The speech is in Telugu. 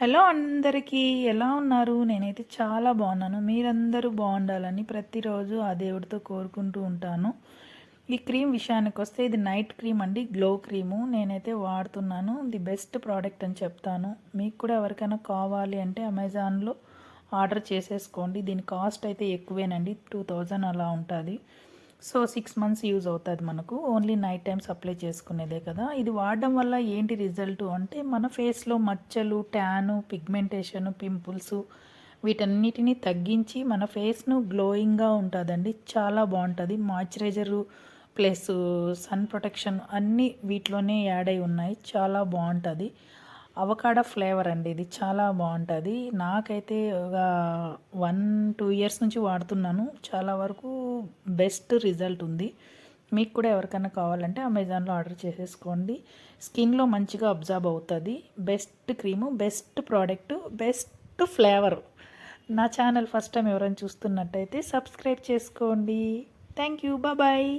హలో అందరికీ ఎలా ఉన్నారు? నేనైతే చాలా బాగున్నాను. మీరందరూ బాగుండాలని ప్రతిరోజు ఆ దేవుడితో కోరుకుంటూ ఉంటాను. ఈ క్రీమ్ విషయానికి వస్తే ఇది నైట్ క్రీమ్ అండి గ్లో క్రీము. నేనైతే వాడుతున్నాను. ది బెస్ట్ ప్రోడక్ట్ అని చెప్తాను. మీకు కూడా ఎవరికైనా కావాలి అంటే అమెజాన్లో ఆర్డర్ చేసేసుకోండి. దీని కాస్ట్ అయితే ఎక్కువేనండి టూ థౌజండ్ అలా ఉంటుంది. సో సిక్స్ మంత్స్ యూజ్ అవుతుంది మనకు. ఓన్లీ నైట్ టైమ్స్ అప్లై చేసుకునేదే కదా. ఇది వాడడం వల్ల ఏంటి రిజల్ట్ అంటే మన ఫేస్లో మచ్చలు ట్యాను పిగ్మెంటేషన్ పింపుల్స్ వీటన్నిటిని తగ్గించి మన ఫేస్ను గ్లోయింగ్గా ఉంటుందండి. చాలా బాగుంటుంది. మాయిశ్చరైజరు ప్లస్ సన్ ప్రొటెక్షన్ అన్నీ వీటిలోనే యాడ్ అయి ఉన్నాయి. చాలా బాగుంటుంది. అవకాడో ఫ్లేవర్ అండి. ఇది చాలా బాగుంటుంది. నాకైతే ఒక వన్ టూ ఇయర్స్ నుంచి వాడుతున్నాను. చాలా వరకు బెస్ట్ రిజల్ట్ ఉంది. మీకు కూడా ఎవరికైనా కావాలంటే అమెజాన్లో ఆర్డర్ చేసేసుకోండి. స్కిన్లో మంచిగా అబ్జర్బ్ అవుతుంది. Best cream best product best flavour. నా ఛానల్ ఫస్ట్ టైం ఎవరైనా చూస్తున్నట్టయితే సబ్స్క్రైబ్ చేసుకోండి. Thank you. బాయ్